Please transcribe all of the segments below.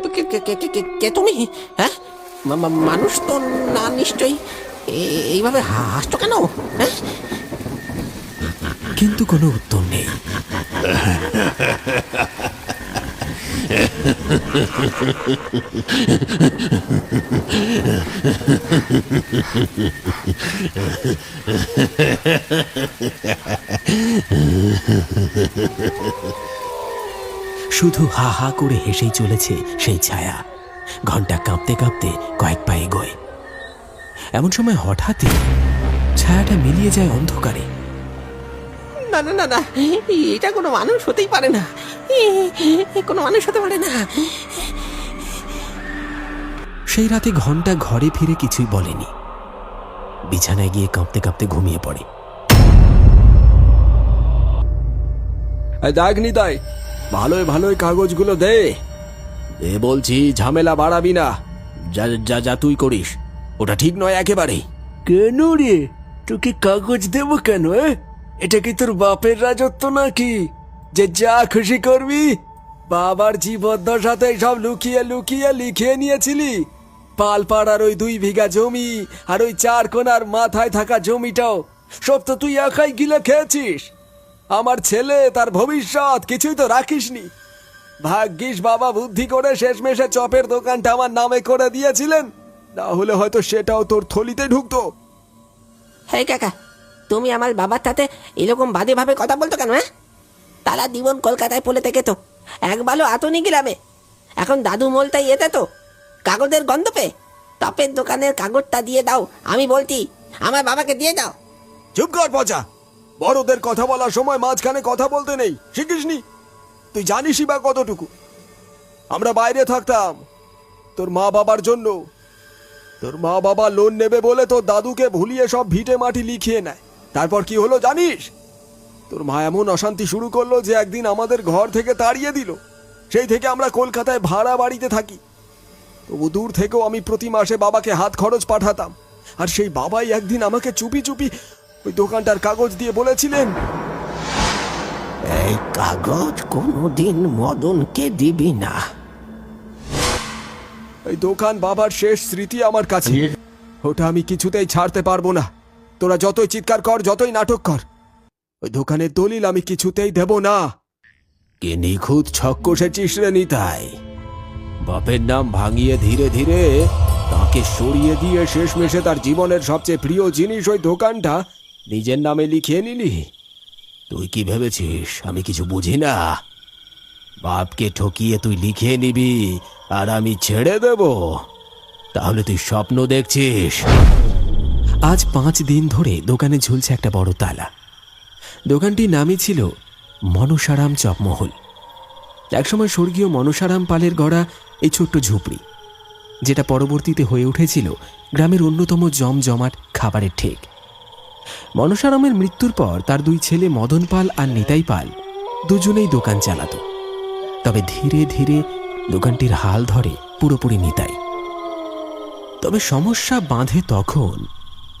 কে- কে- কে- কে- কে- কে তুমি? হ্যাঁ? মানুষ তো না নিশ্চয়ই। এ- এইভাবে হাসছো কেন? হ্যাঁ? কিন্তু কোনো উত্তর নেই। শুধু হা হা করে হেসেই চলেছে সেই ছায়া। ঘণ্টা কাঁপতে কাঁপতে কয়েক পা এগোয়। এমন সময় হঠাৎই ছায়াটা মিলিয়ে যায় অন্ধকারে। না না না না এটা কোনো মানুষ হতেই পারে না। কোনো মানুষ হতে পারে না। সেই রাতে ঘণ্টা ঘরে ফিরে কিছুই বলেনি। বিছানায় গিয়ে কাঁপতে কাঁপতে ঘুমিয়ে পড়ে। দেখ নিতাই ভালোই ভালোই কাগজগুলো দে। এ বলছি, ঝামেলা বাড়াবি না। যা যা যা তুই করিস। ওটা ঠিক নয় একেবারে। কেন রে? তোকে কাগজ দেব কেন? এটা কি তোর বাপের রাজত্ব নাকি? যে যা খুশি করবি। বাবার জীবদ্দশাতে সব লুকিয়ে লুকিয়ে লিখিয়ে নিয়েছিলি। পালপাড়ার ওই দুই বিঘা জমি আর ওই চার কোনার মাথায় থাকা জমিটাও। সব তো তুই একাই গিলে খেয়েছিস। আমার ছেলে তার ভবিষ্যৎ কিছুই তো রাখিসনি। ভাগ্যিস বাবা বুদ্ধি করে শেষমেশে চপের দোকানটা আমার নামে করে দিয়েছিলেন। না হলে হয়তো সেটাও তোর থলিতে ঢুকতো। হে কাকা তুমি আমার বাবার সাথে এরকম বাজে ভাবে কথা বলতো কেন হ্যাঁ? তারা জীবন কলকাতায় পড়ে থেকে তো একবারও আতনি গ্রামে এখন দাদু মোলটাই এতে তো কাগজের গন্ধ পেয়ে। টপের দোকানের কাগজটা দিয়ে দাও আমি বলছি আমার বাবাকে দিয়ে দাও চুপ কর পচা। বড়দের কথা বলার সময় মাঝখানে কথা বলতে নেই, শিখিসনি? তুই জানিসই বা কতটুকু? আমরা বাইরে থাকতাম, তোর মা বাবার জন্য। তোর মা বাবা লোন নেবে বলে তোর দাদুকে ভুলিয়ে সব ভিটে মাটি লিখিয়ে নেয়। তারপর কি হলো জানিস? তোর মা এমন অশান্তি শুরু করল যে একদিন আমাদের ঘর থেকে তাড়িয়ে দিল। সেই থেকে আমরা কলকাতায় ভাড়া বাড়িতে থাকি। তবু দূর থেকেও আমি প্রতি মাসে বাবাকে হাত খরচ পাঠাতাম। আর সেই বাবাই একদিন আমাকে চুপি চুপি ওই দোকানটার কাগজ দিয়ে বলেছিলেন এই কাগজ কোনোদিন মদনকে দিবি না। এই দোকান বাবার শেষ স্মৃতি আমার কাছে। ওটা আমি কিছুতেই ছাড়তে পারব না। তোরা যতই চিৎকার কর যতই নাটক কর ওই দোকানের দলিল আমি কিছুতেই দেব না। কে নিখুঁত ছক কষেছিস রে নিতাই। বাপের নাম ভাঙিয়ে ধীরে ধীরে তাকে সরিয়ে দিয়ে শেষমেশে তার জীবনের সবচেয়ে প্রিয় জিনিস ওই দোকানটা নিজের নামে লিখিয়ে নিলি। তুই কি ভেবেছিস? আমি কিছু বুঝি না। বাপকে ঠকিয়ে তুই লিখে নিবি, আর আমি ছেড়ে দেব। তাহলে তুই স্বপ্ন দেখছিস। আজ পাঁচ দিন ধরে দোকানে ঝুলছে একটা বড় তালা। দোকানটির নামই ছিল মনসারাম চপমহল একসময় স্বর্গীয় মনসারাম পালের গড়া এই ছোট্ট ঝুপড়ি, যেটা পরবর্তীতে হয়ে উঠেছিল গ্রামের অন্যতম জমজমাট খাবারের ঠেক। মনসারামের মৃত্যুর পর তার দুই ছেলে মদন পাল আর নিতাই পাল দুজনেই দোকান চালাতো। তবে ধীরে ধীরে দোকানটির হাল ধরে পুরোপুরি নিতাই। তবে সমস্যা বাঁধে তখন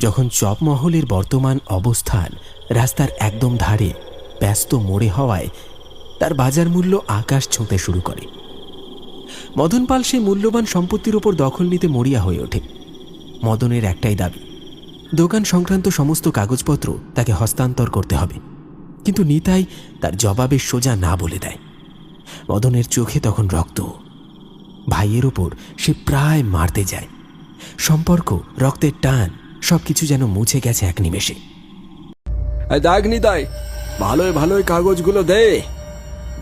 যখন চপমহলের বর্তমান অবস্থান রাস্তার একদম ধারে ব্যস্ত মোড়ে হওয়ায় তার বাজার মূল্য আকাশ ছুঁতে শুরু করে। মদন পাল সেই মূল্যবান সম্পত্তির ওপর দখল নিতে মরিয়া হয়ে ওঠে। মদনের একটাই দাবি দোকান সংক্রান্ত সমস্ত কাগজপত্র তাকে হস্তান্তর করতে হবে। কিন্তু নিতাই তার জবাবে সোজা না বলে দেয়। মদনের চোখে তখন রক্ত। ভাইয়ের ওপর সে প্রায় মারতে যায়। সম্পর্ক রক্তের টান সবকিছু যেন মুছে গেছে এক নিমেষে। দেখ নিতাই ভালোই ভালোই কাগজগুলো দে।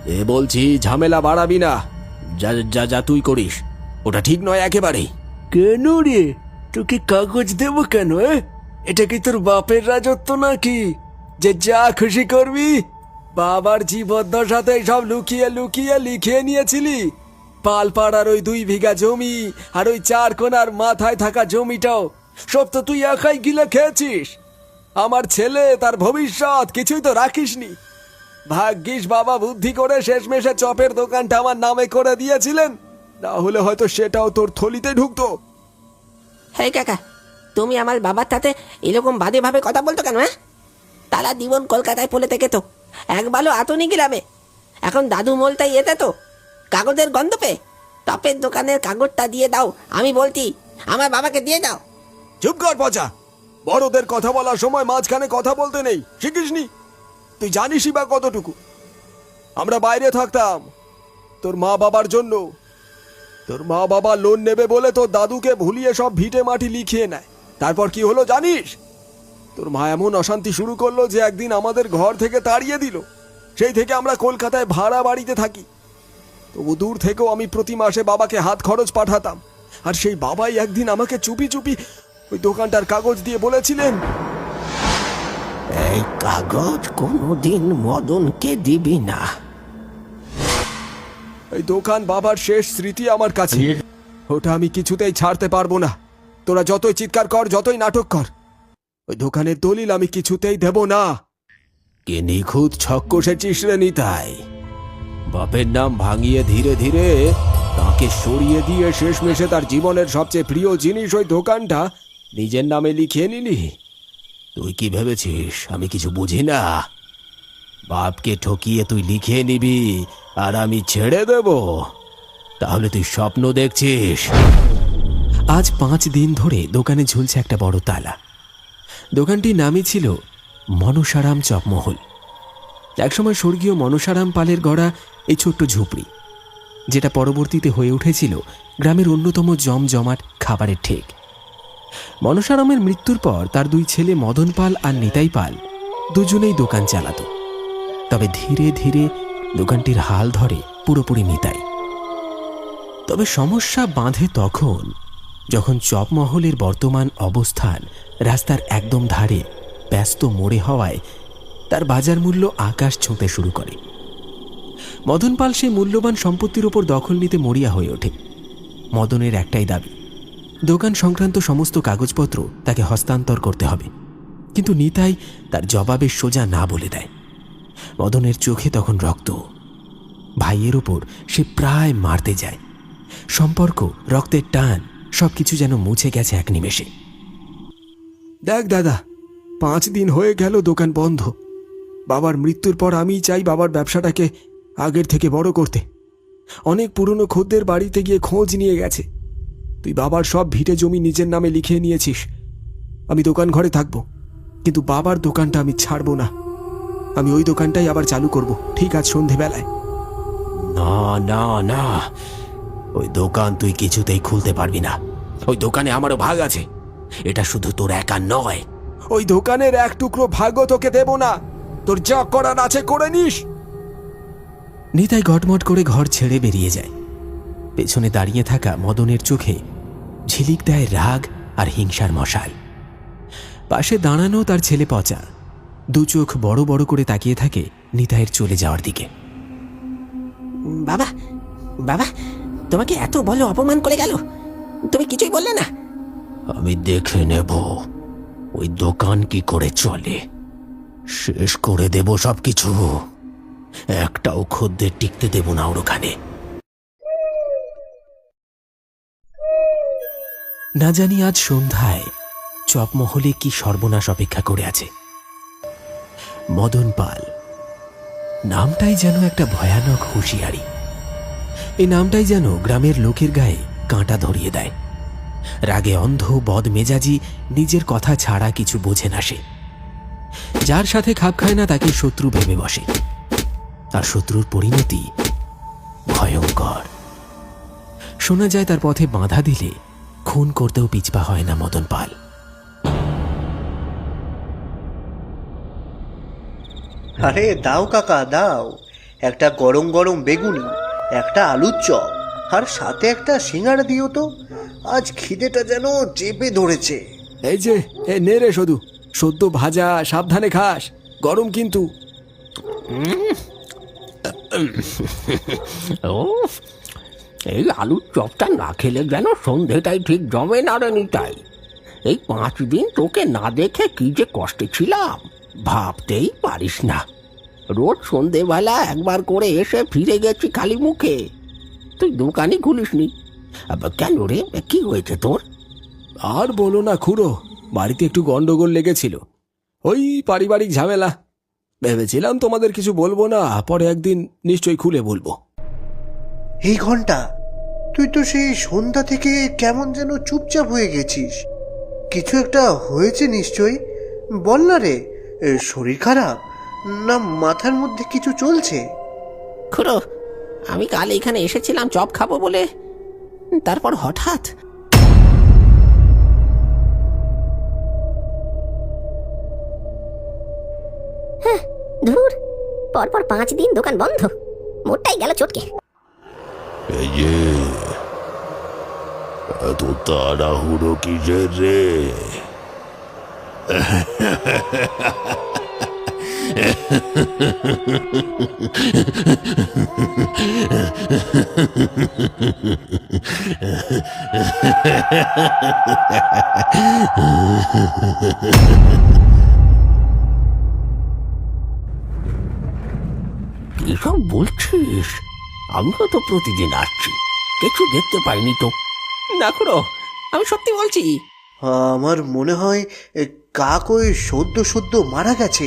এ বলছি ঝামেলা বাড়াবি না। যা যা যা তুই করিস। ওটা ঠিক নয় একেবারে কেন রে? তোকে কাগজ দেব কেন? এটা কি তোর বাপের রাজত্ব নাকি? যে যা খুশি করবি। বাবার জীবদ্দশাতে সব লুকিয়ে লুকিয়ে লিখিয়ে নিয়েছিলি। পালপাড়ার ওই দুই বিঘা জমি আর ওই চার কোনার মাথায় থাকা জমিটাও। সব তো তুই একাই গিলে খেয়েছিস। আমার ছেলে, তার ভবিষ্যৎ কিছুই তো রাখিসনি। ভাগ্যিস বাবা বুদ্ধি করে শেষমেশে চপের দোকানটা আমার নামে করে দিয়েছিলেন। না হলে হয়তো সেটাও তোর থলিতে ঢুকতো। হে কাকা তুমি আমার বাবার সাথে এরকম বাজে ভাবে কথা বলতো কেন হ্যাঁ? তারা জীবন কলকাতায় পড়ে থেকে তো। একবারও আতনি গ্রামে। এখন দাদু মোলটাই এতে তো। কাগজের গন্ধ পেয়ে টপের দোকানের কাগজটা দিয়ে দাও, আমি বলছি, আমার বাবাকে দিয়ে দাও। চুপ কর পচা। বড়দের কথা বলার সময় মাঝখানে কথা বলতে নেই। শিখিসনি? তুই জানিসই বা কতটুকু। আমরা বাইরে থাকতাম। তোর মা বাবার জন্য। তোর মা বাবা লোন নেবে বলে তোর দাদুকে ভুলিয়ে সব ভিটে মাটি লিখিয়ে নেয়। তারপর কি হলো জানিস? তোর মা এমন অশান্তি শুরু করল যে একদিন আমাদের ঘর থেকে তাড়িয়ে দিল। সেই থেকে আমরা কলকাতায় ভাড়া বাড়িতে থাকি। তবু দূর থেকেও আমি প্রতি মাসে বাবাকে হাত খরচ পাঠাতাম। আর সেই বাবাই একদিন আমাকে চুপি চুপি ওই দোকানটার কাগজ দিয়ে বলেছিলেন এই কাগজ কোনোদিন মদনকে দিবি না। এই দোকান বাবার শেষ স্মৃতি আমার কাছে। ওটা আমি কিছুতেই ছাড়তে পারব না। তোরা যতই চিৎকার কর, যতই নাটক কর। ওই দোকানের দলিল আমি কিছুতেই দেব না। কে নিখুঁত ছক কষেছিস রে নিতাই। বাপের নাম ভাঙিয়ে ধীরে ধীরে তাকে সরিয়ে দিয়ে শেষমেশে তার জীবনের সবচেয়ে প্রিয় জিনিস ওই দোকানটা নিজের নামে লিখিয়ে নিলি। তুই কি ভেবেছিস? আমি কিছু বুঝি না। বাপকে ঠকিয়ে তুই লিখে নিবি আর আমি ছেড়ে দেব। তাহলে তুই স্বপ্ন দেখছিস। আজ পাঁচ দিন ধরে দোকানে ঝুলছে একটা বড় তালা। দোকানটির নামই ছিল মনসারাম চপমহল একসময় স্বর্গীয় মনসারাম পালের গড়া এই ছোট্ট ঝুপড়ি, যেটা পরবর্তীতে হয়ে উঠেছিল গ্রামের অন্যতম জমজমাট খাবারের ঠেক। মনসারামের মৃত্যুর পর তার দুই ছেলে মদন পাল আর নিতাই পাল দুজনেই দোকান চালাতো। তবে ধীরে ধীরে দোকানটির হাল ধরে পুরোপুরি নিতাই। তবে সমস্যা বাঁধে তখন যখন চপমহলের বর্তমান অবস্থান রাস্তার একদম ধারে ব্যস্ত মোড়ে হওয়ায় তার বাজার মূল্য আকাশ ছুঁতে শুরু করে। মদন পাল সেই মূল্যবান সম্পত্তির ওপর দখল নিতে মরিয়া হয়ে ওঠে। মদনের একটাই দাবি, দোকান সংক্রান্ত সমস্ত কাগজপত্র তাকে হস্তান্তর করতে হবে। কিন্তু নিতাই তার জবাবে সোজা না বলে দেয়। মদনের চোখে তখন রক্ত। ভাইয়ের ওপর সে প্রায় মারতে যায়। সম্পর্ক রক্তের টান সবকিছু যেন মুছে গেছে এক নিমেষে। দেখ দাদা পাঁচ দিন হয়ে গেল দোকান বন্ধ। বাবার মৃত্যুর পর আমি চাই বাবার ব্যবসাটাকে আগের থেকে বড় করতে। অনেক পুরনো খদ্দের বাড়িতে গিয়ে খোঁজ নিয়ে গেছে। তুই বাবার সব ভিটে জমি নিজের নামে লিখিয়ে নিয়েছিস। আমি দোকান ঘরে থাকব কিন্তু বাবার দোকানটা আমি ছাড়বো না। আমি ওই দোকানটাই আবার চালু করব ঠিক আছে সন্ধেবেলায়। না না না। ওই দোকান তুই কিছুতেই খুলতে পারবি না। ওই দোকানে আমারও ভাগ আছে। এটা শুধু তোর একা নয়। ওই দোকানের এক টুকরো ভাগ্য তোকে দেব না। তোর যা করার আছে করে নিস। নিতাই ঘটমট করে ঘর ছেড়ে বেরিয়ে যায়। পেছনে দাঁড়িয়ে থাকা মদনের চোখে ঝিলিক দেয় রাগ আর হিংসার মশাল। পাশে দাঁড়ানো তার ছেলে পচা। দু চোখ বড় বড় করে তাকিয়ে থাকে নিতাইয়ের চলে যাওয়ার দিকে। বাবা বাবা তোমাকে এত বলো অপমান করে গেল? তুমি কিছুই বললে না। আমি দেখে নেব। ওই দোকান কি করে চলে? শেষ করে দেব সবকিছু। একটাও খদ্দের টিকতে দেব না ওর ওখানে। না জানি আজ সন্ধ্যায় চপমহলে কি সর্বনাশ অপেক্ষা করে আছে। মদন পাল নামটাই যেন একটা ভয়ানক হুঁশিয়ারি। এই নামটাই যেন গ্রামের লোকের গায়ে কাঁটা ধরিয়ে দেয়। রাগে অন্ধ বদ মেজাজি নিজের কথা ছাড়া কিছু বোঝে না সে। যার সাথে খাপ খায় না তাকে শত্রু ভেবে বসে। আর শত্রুর পরিণতি ভয়ঙ্কর। শোনা যায় তার পথে বাধা দিলে খুন করতেও পিছপা হয় না মদন পাল। আরে দাও কাকা, দাও। একটা গরম গরম বেগুনি। একটা আলুর চপ আর সাথে একটা সিঙ্গারা দিও তো। আজ খিদেটা যেন চেপে ধরেছে। এই যে এ নে রে শুধু সদ্য ভাজা সাবধানে খাস গরম কিন্তু। ও এই আলুর চপটা না খেলে যেন সন্ধেটাই ঠিক জমে না রে নিতাই। এই পাঁচ দিন তোকে না দেখে কি যে কষ্টে ছিলাম ভাবতেই পারিস না। রোজ সন্ধেবেলা একবার করে এসে ফিরে গেছি খালি মুখে। তুই দোকানই খুলিসনি। আবার কেন রে? কি হয়েছে তোর? আর বলো না খুড়ো বাড়িতে একটু গন্ডগোল লেগেছিল। ওই পারিবারিক ঝামেলা। ভেবেছিলাম তোমাদের কিছু বলব না পরে একদিন নিশ্চয়ই খুলে বলব। এই ঘণ্টা তুই তো সেই সন্ধ্যা থেকে কেমন যেন চুপচাপ হয়ে গেছিস। কিছু একটা হয়েছে নিশ্চয়ই? বল না রে এ, শরীর খারাপ? না মাথার মধ্যে কিছু চলছে? খুড়ো আমি কাল এখানে এসেছিলাম চপ খাব বলে। তারপর হঠাৎ ধুর পরপর পাঁচ দিন দোকান বন্ধ। মোটটাই গেল চটকে। এই যে এত তাড়াহুড়ো কিসের রে? কিসব বলছিস? আমিও তো প্রতিদিন আসছি। কিছু দেখতে পাইনি তো। না খুড়ো আমি সত্যি বলছি। আমার মনে হয় কাক ওই সদ্য সদ্য মারা গেছে।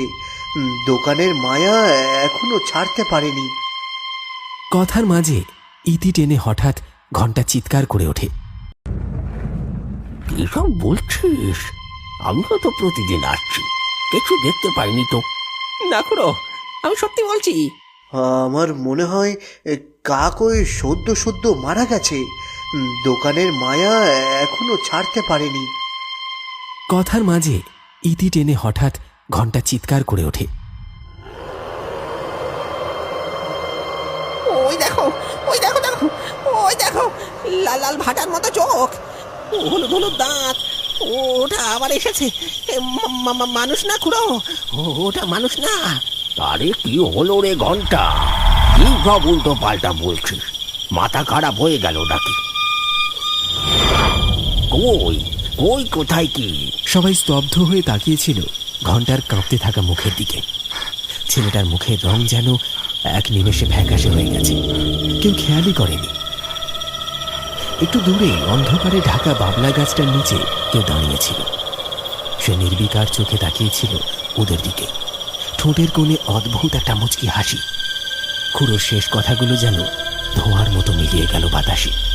দোকানের মায়া এখনও ছাড়তে পারেনি। কথার মাঝে ইতি টেনে হঠাৎ ঘণ্টা চিৎকার করে ওঠে। কিসব বলছিস? আমিও তো প্রতিদিন আসছি। কিছু দেখতে পাইনি তো। না খুড়ো আমি সত্যি বলছি। আমার মনে হয় কাক ওই সদ্য সদ্য মারা গেছে। দোকানের মায়া এখনও ছাড়তে পারেনি। কথার মাঝে ইতি টেনে হঠাৎ ঘণ্টা চিৎকার করে ওঠে। ওই দেখো ওই দেখো দেখো ওই দেখো লাল লাল ভাটার মতো চোখ হলুদ হলুদ দাঁত ওটা আবার এসেছে। মানুষ না খুড়ো? ও- ওটা মানুষ না। আরে কি হলো রে ঘণ্টা? কি সব উল্টো পাল্টা বলছিস? মাথা খারাপ হয়ে গেল নাকি? কই কই কোথায় কি? সবাই স্তব্ধ হয়ে তাকিয়েছিল ঘণ্টার কাঁপতে থাকা মুখের দিকে। ছেলেটার মুখের রং যেন এক নিমেষে ফ্যাকাশে হয়ে গেছে। কেউ খেয়ালই করেনি। একটু দূরে, অন্ধকারে ঢাকা বাবলা গাছটার নিচে কেউ দাঁড়িয়েছিল। সে নির্বিকার চোখে তাকিয়েছিল ওদের দিকে। ঠোঁটের কোণে অদ্ভুত একটা মুচকি হাসি। খুড়োর শেষ কথাগুলো যেন ধোঁয়ার মতো মিলিয়ে গেল বাতাসে।